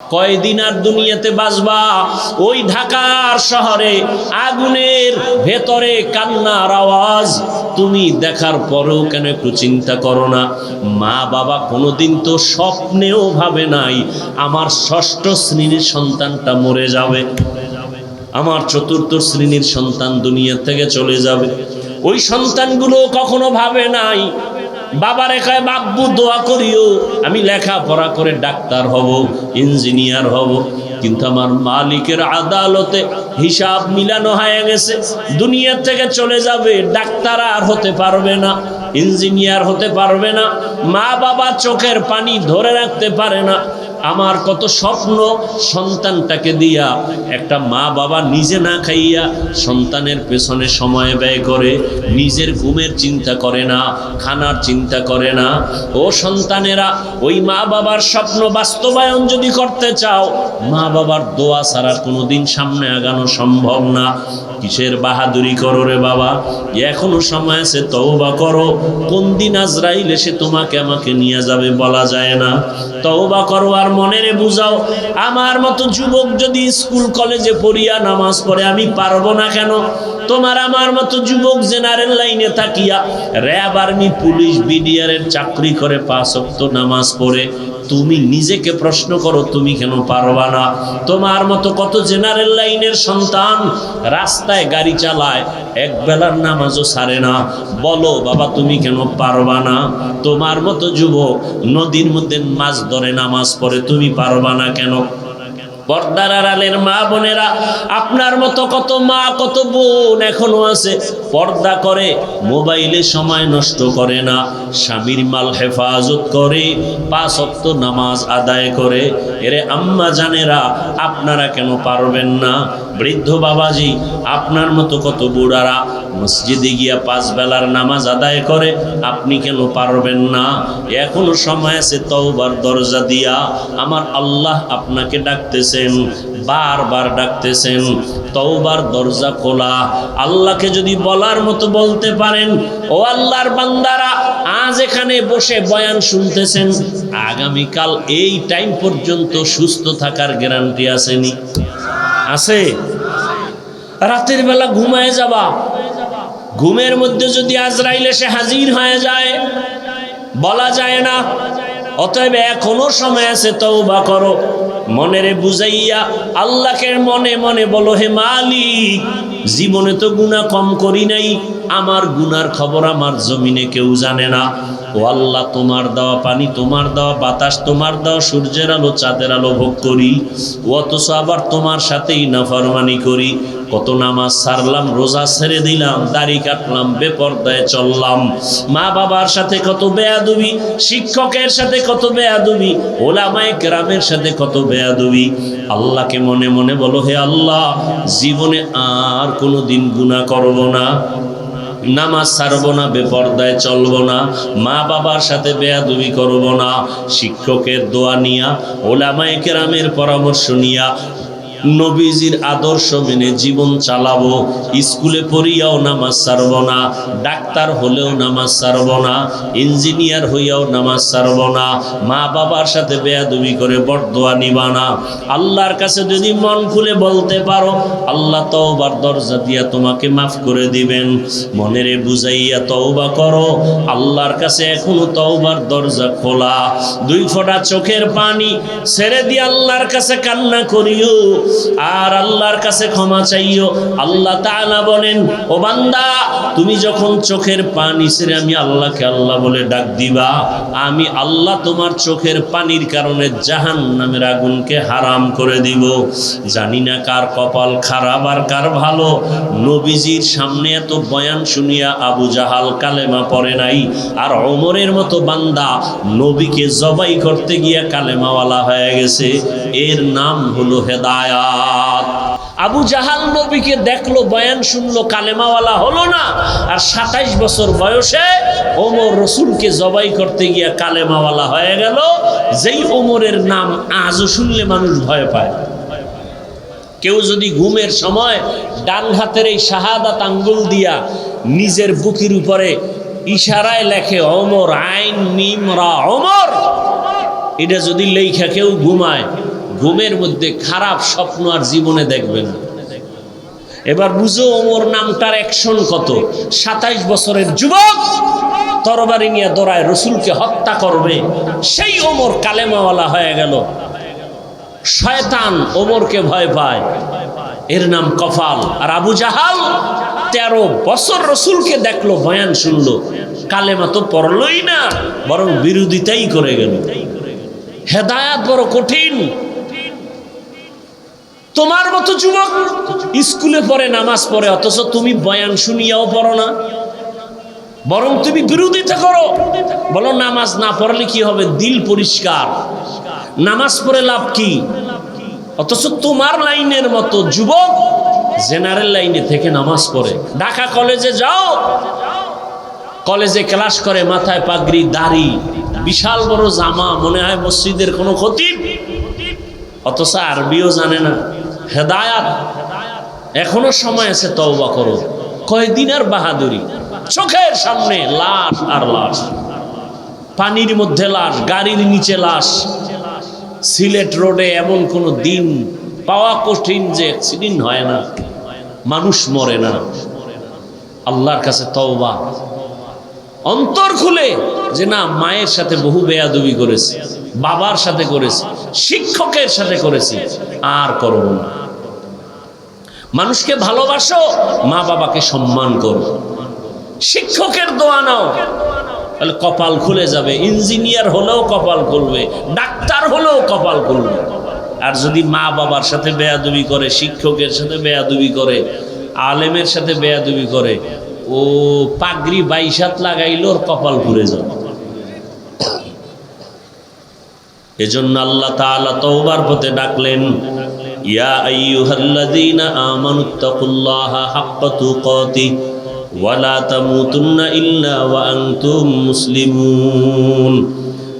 কয়দিন আর দুনিয়াতে বাঁচবা? ওই ঢাকার শহরে আগুনের ভেতরে কান্নার আওয়াজ তুমি দেখার পরেও কেন একটু চিন্তা করো না? মা বাবা কোনোদিন তো স্বপ্নেও ভাবে নাই, আমার ষষ্ঠ শ্রেণির সন্তানটা মরে যাবে। আমার চতুর্থ শ্রেণির সন্তান দুনিয়া থেকে চলে যাবে। ওই সন্তানগুলো কখনো ভাবে নাই বাবারে কয় বাব্বু দোয়া করিও, আমি লেখাপড়া করে ডাক্তার হব, ইঞ্জিনিয়ার হব, কিন্তু আমার মালিকের আদালতে হিসাব মিলানো হয়ে গেছে। দুনিয়ার থেকে চলে যাবে, ডাক্তার আর হতে পারবে না, ইঞ্জিনিয়ার হতে পারবে না মা বাবা চোখের পানি ধরে রাখতে পারে না আমার কত স্বপ্ন, সন্তানটাকে দিয়া একটা মা বাবা নিজে না খাইয়া সন্তানের পেছনে সময় ব্যয় করে, নিজের ঘুমের চিন্তা করে না, খানার চিন্তা করে না। ও সন্তানেরা, ওই মা বাবার স্বপ্ন বাস্তবায়ন যদি করতে চাও, মা বাবার দোয়া ছাড়া কোনোদিন সামনে আগানো সম্ভব না। কিসের বাহাদুরি করো রে বাবা? এখনও সময় আছে, তওবা করো। কোন দিন আজরাইল এসে তোমাকে আমাকে নিয়ে যাবে বলা যায় না। তওবা করো আর মনেরে বুঝাও। আমার মতো যুবক যদি স্কুল, কলেজে পড়িয়া নামাজ পড়ে, আমি পারব না কেন? তোমার আমার মতো যুবক জেনারেল লাইনে থাকিয়া র্যাব আর্মি পুলিশ বিডিআর এর চাকরি করে পাঁচ অক্ত নামাজ পড়ে তুমি নিজেকে প্রশ্ন করো, তুমি কেন পারবা না? তোমার মতো কত জেনারেল লাইনের সন্তান রাস্তায় গাড়ি চালায়, এক বেলার নামাজও সারে না। বলো, বাবা, তুমি কেন পারবা না? তোমার মতো যুবক নদীর মধ্যে মাছ ধরে নামাজ পড়ে, তুমি পারবা না কেন? পর্দার আড়ালের মা বোনেরা, আপনার মতো কত মা, কত বোন এখনও আছে পর্দা করে, মোবাইলে সময় নষ্ট করে না। স্বামীর মাল হেফাজত করে, পাঁচ অক্ত নামাজ আদায় করে। এরে আম্মা জানেরা, আপনারা কেন পারবেন না? বৃদ্ধ বাবাজি, আপনার মতো কত বুড়ারা মসজিদে গিয়া পাঁচ বেলার নামাজ আদায় করে, আপনি কেন পারবেন না? এখনও সময় আছে তওবার দরজা দিয়া। আমার আল্লাহ আপনাকে ডাকতেছেন বারবার ডাকতেছেন, তওবার দরজা খোলা। আল্লাহকে যদি বলার মতো বলতে পারেন, ও আল্লাহর বান্দারা, আজ এখানে বসে বয়ান শুনতেছেন, আগামীকাল এই টাইম পর্যন্ত সুস্থ থাকার গ্যারান্টি আসেনি। আছে? রাতের বেলা ঘুমায় যাবা। ঘুমের মধ্যে যদি আজরাইল এসে হাজির হয়ে যায়, বলা যায় না অতএব এখনও সময় আছে তওবা করো। মনেরে বুঝাইয়া আল্লাহকে মনে মনে বলো, হে মালিক, জীবনে তো গুণা কম করি নাই। আমার গুনার খবর আমার জমিনে কেউ জানে না। ও আল্লাহ, তোমার দেওয়া পানি তোমার দেওয়া বাতাস তোমার দেওয়া সূর্যের আলো চাঁদের আলো ভোগ করি। অথচ আবার তোমার সাথেই নাফরমানি করি। কত নামাজ সারলাম, রোজা ছেড়ে দিলাম, দাড়ি কাটলাম, বেপর্দায় চললাম। মা বাবার সাথে কত বেয়াদুবি, শিক্ষকের সাথে কত বেয়াদুবি, ওলামায় গ্রামের সাথে কত বেয়াদুবি। আল্লাহকে মনে মনে বলো, হে আল্লাহ, জীবনে আর কোনো দিন গুণা করব না, নামাজ ছাড়ব না, বেপর্দায় চলব না, মা বাবার সাথে বেয়াদুবি করব না, শিক্ষকের দোয়া নিয়া, ওলামায়ে কেরামের পরামর্শ নিয়া নবীজির আদর্শ মেনে জীবন চালাবো, স্কুলে পড়িয়াও নামাজ ছাড়ব না, ডাক্তার হলেও নামাজ ছাড়ব না, ইঞ্জিনিয়ার হইয়াও নামাজ ছাড়ব না, মা বাবার সাথে বেয়াদুবি করে বরদোয়া নিবা না। আল্লাহর কাছে যদি মন খুলে বলতে পারো, আল্লাহ তওবার দরজা দিয়া তোমাকে মাফ করে দিবেন। মনেরে বুঝাইয়া তওবা করো, আল্লাহর কাছে এখনও তওবার দরজা খোলা। দুই ফোঁটা চোখের পানি ছেড়ে দিয়ে আল্লাহর কাছে কান্না করিও আর আল্লাহর কাছে ক্ষমা চাইও। আল্লাহ তাআলা বলেন ও বান্দা তুমি যখন চোখের পানি ছেড়ে আমি আল্লাহকে আল্লাহ বলে ডাক দিবা, আমি আল্লাহ তোমার চোখের পানির কারণে জাহান নামের আগুনকে হারাম করে দিব। জানি না কার কপাল খারাপ আর কার ভালো। নবীজির সামনে এত বয়ান শুনিয়া আবু জাহাল কালেমা পড়ে নাই। আর অমরের মতো বান্দা নবীকে জবাই করতে গিয়া কালেমাওয়ালা হয়ে গেছে। এর নাম হলো হেদায়াত। আবু জাহাল নবীকে দেখল, বয়ান শুনলো, কালেমাওয়ালা হলো না। আর সাতাইশ বছর বয়সে ওমর রসুলকে জবাই করতে গিয়া কালেমাওয়ালা হয়ে গেল। যেই ওমরের নাম আজও শুনলে মানুষ ভয় পায়। কেউ যদি ঘুমের সময় ডান হাতের এই শাহাদাত আঙ্গুল দিয়া নিজের বুকির উপরে ইশারায় লেখে অমর আইন, মিম, রা অমর এটা যদি লেখা কেউ ঘুমায় ঘুমের মধ্যে খারাপ স্বপ্ন আর জীবনে দেখবে না। এবার বুঝো ওমর নামটার অ্যাকশন কত। সাতাইশ বছরের যুবক তরবারি নিয়ে দৌড়ায়, রসুলকে হত্যা করবে। সেই ওমর কালেমাওয়ালা হয়ে গেল। শয়তান ওমরকে ভয় পায়। এর নাম কফাল। আর আবু জাহাল তেরো বছর রসুলকে দেখল, বয়ান শুনলো। কালেমা তো পড়লই না, বরং বিরোধিতাই করে গেল। হেদায়াত বড় কঠিন। তোমার মতো যুবক স্কুলে পড়ে, নামাজ পড়ে, অথচ তুমি বয়ান শুনিয়াও পড়ো না। বরং তুমি বিরোধিতা করো। বলো, নামাজ না পড়লে কি হবে? দিল পরিষ্কার। নামাজ পড়ে লাভ কি? অথচ তোমার লাইনের মতো যুবক জেনারেল লাইনে থেকে নামাজ পড়ে। ঢাকা কলেজে যাও। কলেজে ক্লাস করে, মাথায় পাগড়ি, দাড়ি, বিশাল বড় জামা, মনে হয় মসজিদের কোনো ক্ষতি অথচ আরবিও জানে না। হেদায়াত। এখনও সময় আছে তওবা করো। কয়দিন আর বাহাদুরি? চোখের সামনে লাশ আর লাশ। পানির মধ্যে লাশ, গাড়ির নিচে লাশ। সিলেট রোডে এমন কোনো দিন পাওয়া কঠিন যে অ্যাক্সিডেন্ট হয় না, মানুষ মরে না। আল্লাহর কাছে তওবা। অন্তর খুলে যে না, মায়ের সাথে বহু বেয়াদবি করেছি, বাবার সাথে করেছি, শিক্ষকের সাথে করেছি, আর করব না। মানুষকে ভালোবাসো, মা বাবাকে সম্মান করো। শিক্ষকের দোয়া নাও, তাহলে কপাল খুলে যাবে, ইঞ্জিনিয়ার হলেও কপাল খুলবে, ডাক্তার হলেও কপাল খুলবে। আর যদি মা বাবার সাথে বেয়াদবি করে, শিক্ষকের সাথে বেয়াদবি করে, আলেমের সাথে বেয়াদবি করে ও পাগড়ি বাইশাত লাগাইল ওর কপাল ঘুরে যাবে এজন্য আল্লাহ তাআলা তওবার পথে ডাকলেন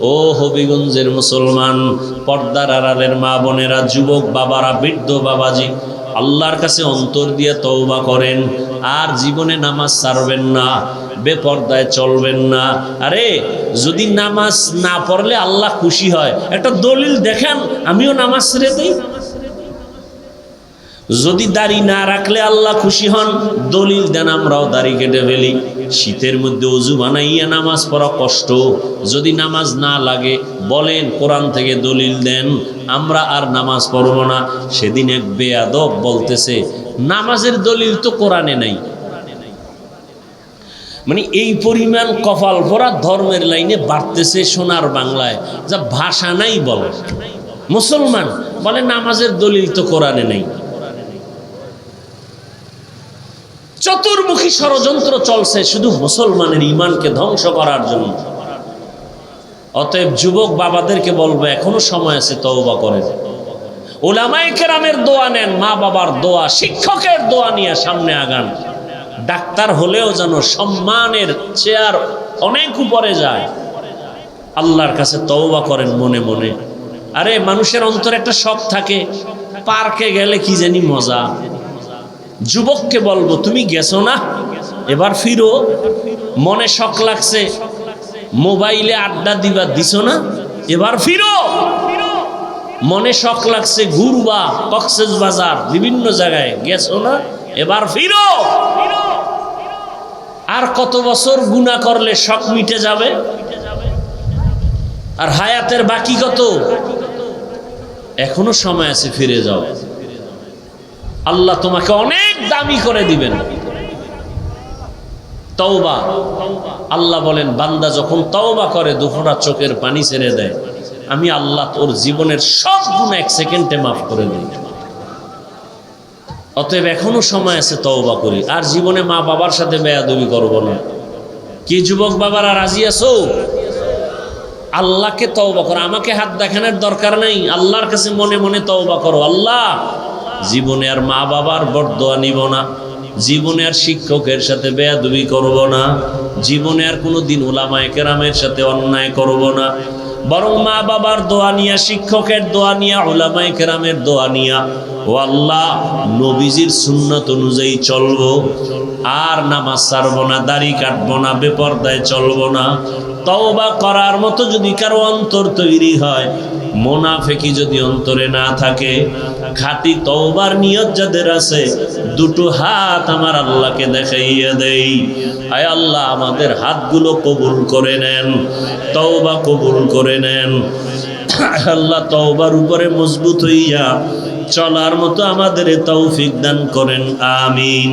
ও হবিগঞ্জের মুসলমান, পর্দার আড়ালের মা বোনেরা যুবক বাবারা বৃদ্ধ বাবাজি আল্লাহর কাছে অন্তর দিয়ে তওবা করেন, আর জীবনে নামাজ ছাড়বেন না, বেপর্দায় চলবেন না। আরে, যদি নামাজ না পড়লে আল্লাহ খুশি হয়। একটা দলিল দেখেন, আমিও নামাজ ছেড়ে দিই। যদি দাড়ি না রাখলে আল্লাহ খুশি হন, দলিল দেন আমরাও দাড়ি কেটে ফেলি। শীতের মধ্যে অজু বানাইয়া নামাজ পড়া কষ্ট। যদি নামাজ না লাগে, বলেন কোরআন থেকে দলিল দেন, আমরা আর নামাজ পড়ব না। সেদিন এক বেয়াদব বলতেছে, নামাজের দলিল তো কোরআনে নাই। মানে এই পরিমাণ কপাল ভরা ধর্মের লাইনে বাড়তেছে সোনার বাংলায়। যা ভাষা নাই বলে। মুসলমান বলে, নামাজের দলিল তো কোরআনে নেই। চতুর্মুখী ষড়যন্ত্র চলছে, শুধু মুসলমানের ইমানকে ধ্বংস করার জন্য। অতএব যুবক বাবাদেরকে বলব, এখনও সময় আছে তওবা করেন ওলামাই দোয়া নেন, মা বাবার দোয়া, শিক্ষকের দোয়া নিয়ে সামনে আগান। ডাক্তার হলেও যেন সম্মানের চেয়ার অনেক উপরে যায়। আল্লাহর কাছে তওবা করেন মনে মনে। আরে, মানুষের অন্তরে একটা শখ থাকে, পার্কে গেলে কি জানি মজা। যুবককে বলব, তুমি গেছো না? এবার ফিরো। মনে শখ লাগছে, মোবাইলে আড্ডা দিবা, দিছো না? এবার ফিরো। মনে শখ লাগছে, ঘুরবা, কক্সেস বাজার, বিভিন্ন জায়গায়। গেছো না? এবার ফিরো। আর কত বছর গুণা করলে শখ মিটে যাবে? আর হায়াতের বাকি কত? এখনও সময় আছে, ফিরে যাও। আল্লাহ তোমাকে অনেক দামি করে দিবেন। তওবা। আল্লাহ বলেন, বান্দা যখন তওবা করে, দুফোটা চোখের পানি ছেড়ে দেয়। আমি আল্লাহ তোর জীবনের সব গুণ এক সেকেন্ডে মাফ করে দিই। অতএব এখনও সময় আছে তওবা করি। আর জীবনে মা বাবার সাথে বেয়াদবি করব না। কি যুবক বাবারা, রাজি আছো? আল্লাহকে তওবা করো। আমাকে হাত দেখানোর দরকার নাই। আল্লাহর কাছে মনে মনে তওবা করো। আল্লাহ জীবনে আর মা বাবার বরদোয়া নিব না। জীবনে আর শিক্ষকের সাথে বেয়াদবি করব না। জীবনে আর কোনো দিন ওলামায় কেরামের সাথে অন্যায় করব না। বরং মা বাবার দোয়া নিয়া, শিক্ষকের দোয়া নিয়া ওলামায় কেরামের দোয়া নিয়া, ও আল্লাহ, নবীজির সুন্নত অনুযায়ী চলবো। আর নামাজ ছাড়বো না, দাড়ি কাটবো না, বেপর্দায় চলবো না। তওবা করার মতো যদি কারও অন্তর তৈরি হয়, মোনাফেকি যদি অন্তরে না থাকে খাঁটি তওবার নিয়ত যাদের আছে, দুটো হাত আমার আল্লাহকে দেখাইয়া দেই। আয় আল্লাহ, আমাদের হাতগুলো কবুল করে নেন, তওবা কবুল করে নেন। আল্লাহ তওবার উপরে মজবুত হইয়া চলার মতো আমাদের তৌফিক দান করেন, আমিন।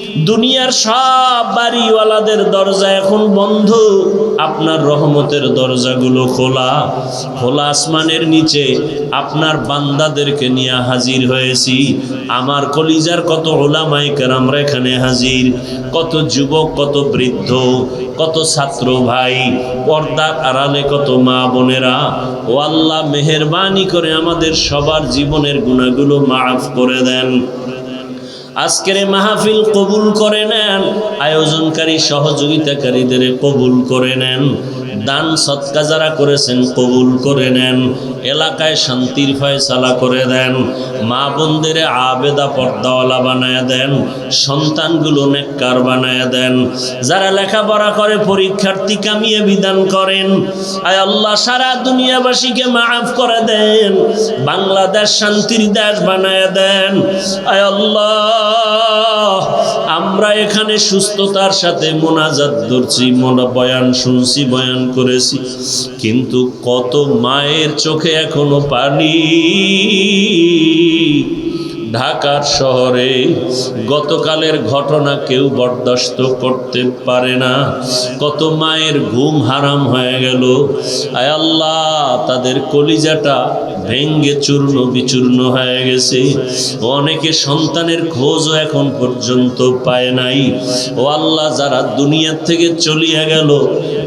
দুনিয়ার সব বাড়িওয়ালাদের দরজা এখন বন্ধ। আপনার রহমতের দরজাগুলো খোলা। খোলা আসমানের নিচে আপনার বান্দাদেরকে নিয়ে হাজির হয়েছি। আমার কলিজার কত ওলামাই কেরামরা এখানে হাজির। কত যুবক, কত বৃদ্ধ, কত ছাত্র ভাই, পর্দার আড়ালে কত মা বোনেরা। ও আল্লাহ মেহরবানি করে আমাদের সবার জীবনের গুণাগুলো মাফ করে দেন। আজকের মাহফিল কবুল করে নেন আয়োজনকারী সহযোগিতাকারীদের কবুল করে নেন। দান সৎকা যারা করেছেন কবুল করে নেন, এলাকায় শান্তির ফয়সালা করে দেন, মা বোনদের আবেদা পর্দাওয়ালা বানায় দেন, সন্তানগুলো নেককার বানায় দেন। যারা লেখাপড়া করে, পরীক্ষার্থী কামিয়ে বিধান করেন, আয় আল্লাহ সারা দুনিয়াবাসীকে মাফ করে দেন, বাংলাদেশ শান্তির দেশ বানায় দেন। আয় আল্লাহ আমরা এখানে সুস্থতার সাথে মোনাজাত ধরছি, মোনা বয়ান শুনছি, বয়ান করেছি। কিন্তু কত মায়ের চোখে এখনও পানি? ঢাকার শহরে গতকালের ঘটনা কেউ বরদাস্ত করতে পারে না। কত মায়ের ঘুম হারাম হয়ে গেল। আয় আল্লাহ, তাদের কলিজাটা ভেঙ্গে চূর্ণ বিচূর্ণ হয়ে গেছে। অনেকে সন্তানের খোঁজও এখন পর্যন্ত পায় নাই। ও আল্লাহ, যারা দুনিয়ার থেকে চলিয়া গেল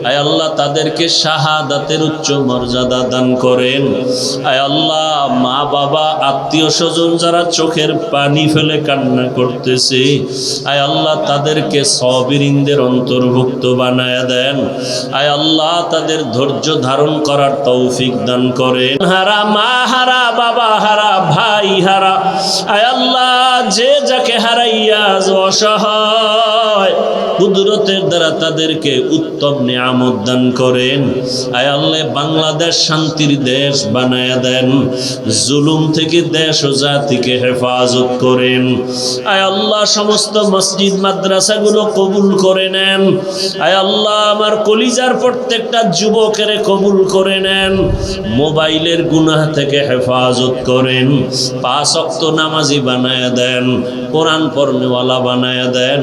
আয় আল্লাহ, তাদেরকে শাহাদাতের উচ্চ মর্যাদা দান করেন। আয় আল্লাহ, মা, বাবা, আত্মীয় স্বজন যারা চোখের পানি ফেলে কান্না করতেছে, আয় আল্লাহ, তাদেরকে সবিরিনদের অন্তর্ভুক্ত বানায় দেন। আয় আল্লাহ, তাদের ধৈর্য ধারণ করার তৌফিক দান করেন। হারা মা, হারা বাবা, হারা ভাই, হারা, আয় আল্লাহ, যে যাকে হারাইয়া অসহায়, কুদরতের দ্বারা তাদেরকে উত্তম নিয়ামত দান করেন। আয় আল্লাহ, বাংলাদেশ শান্তির দেশ বানায় দেন। জুলুম থেকে দেশ ও জাতিকে হেফাজত করেন। আয় আল্লাহ, সমস্ত মসজিদ, মাদ্রাসাগুলো কবুল করে নেন। আয় আল্লাহ, আমার কলিজার প্রত্যেকটা যুবকের কবুল করে নেন। মোবাইলের গুনাহ থেকে হেফাজত করেন। পাঁচ অক্ত নামাজি বানায় দেন। কোরআন পড়নেওয়ালা বানায় দেন।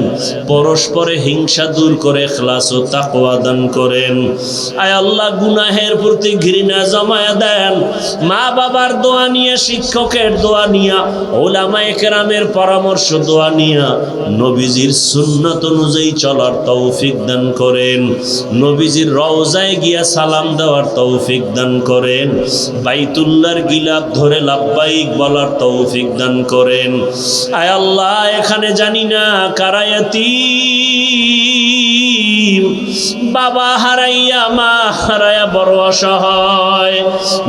পরস্পরে হিংসা দূর করে খ্লাস ও তাকওয়া দান করেন আয় আল্লাহ, গুনাহের প্রতি ঘৃণা জমায় দেন। মা বাবার দোয়া নিয়ে, শিক্ষকের দোয়া নিয়া, ওলামায়ে কেরামের পরামর্শ দোয়া নিয়া, নবীজির সুন্নাত অনুযায়ী চলার তৌফিক দান করেন। নবীজির রওজায় গিয়া সালাম দেওয়ার তৌফিক দান করেন। বাইতুল্লার গিলাপ ধরে লাব্বাইক বলার তৌফিক দান করেন। আয় আল্লাহ, এখানে জানি না কারায়াতি বাবা হারাইয়া, মা হারাইয়া বড় অসহায়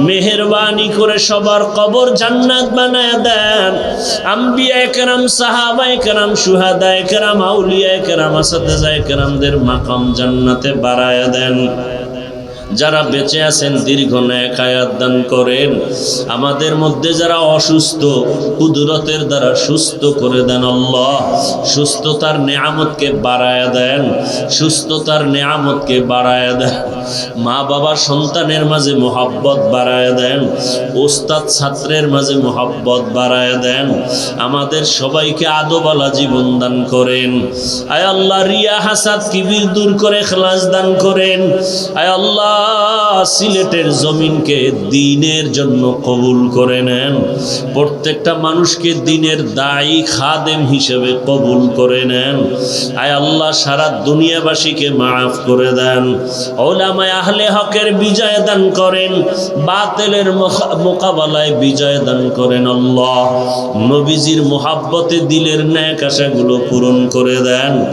মেহরবানি করে সবার কবর জান্নাত বানায় দেন। আম্বিয়া একরাম, সাহাবা একরাম, সুহাদা একরাম, আউলিয়া একরাম, আসাদ একরামদের মাকাম জান্নাতে বাড়ায় দেন। যারা বেঁচে আছেন, দীর্ঘ ন্যাক হায়াত দান করেন। আমাদের মধ্যে যারা অসুস্থ, কুদরতের দ্বারা সুস্থ করে দেন আল্লাহ। সুস্থতার নেয়ামতকে বাড়ায় দেন, সুস্থতার নেয়ামতকে বাড়ায় দেন। মা বাবা সন্তানের মাঝে মোহাব্বত বাড়ায় দেন, ওস্তাদ ছাত্রের মাঝে মোহাব্বত বাড়ায় দেন। আমাদের সবাইকে আদোবালা জীবন দান করেন। আয় আল্লাহ, রিয়া হাসাদ কিবির দূর করে খেলাস দান করেন। আয় আল্লাহ সিলেটের জমিনকে দিনের জন্য কবুল করে নেন। প্রত্যেকটা মানুষকে দিনের দায়ী খাদেম হিসেবে কবুল করে নেন। আয় আল্লাহ, সারা দুনিয়াবাসীকে মাফ করে দেন। ওলামায় আহলে হকের বিজয় দান করেন। বাতেলের মোকা- মোকাবেলায় বিজয় দান করেন আল্লাহ। নবীজির মোহাব্বতে দিলের ন্যাক আশাগুলো পূরণ করে দেন।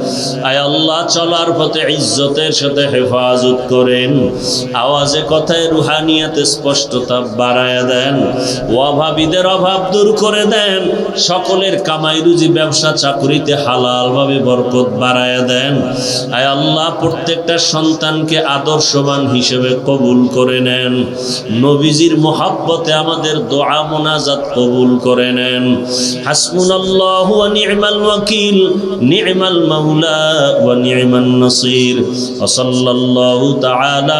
আয় আল্লাহ, চলার পথে ইজ্জতের সাথে হেফাজত করেন। আওয়াজে কথায় রুহানিয়াতে স্পষ্টতা বাড়ায় দেন। অভাবীদের অভাব দূর করে দেন। সকলের কামাই রুজি, ব্যবসা, চাকরিতে হালালভাবে বরকত বাড়ায় দেন। আয় আল্লাহ, প্রত্যেকটা সন্তানকে আদর্শবান হিসেবে কবুল করে নেন। নবীজির মোহাব্বতে আমাদের দোয়া মোনাজাত কবুল করে নেন। হাসবুনাল্লাহু ওয়া নি'মাল ওয়াকিল, নি'মাল মাওলা ওয়া নি'মান নাসির। ওয়া সাল্লাল্লাহু তাআলা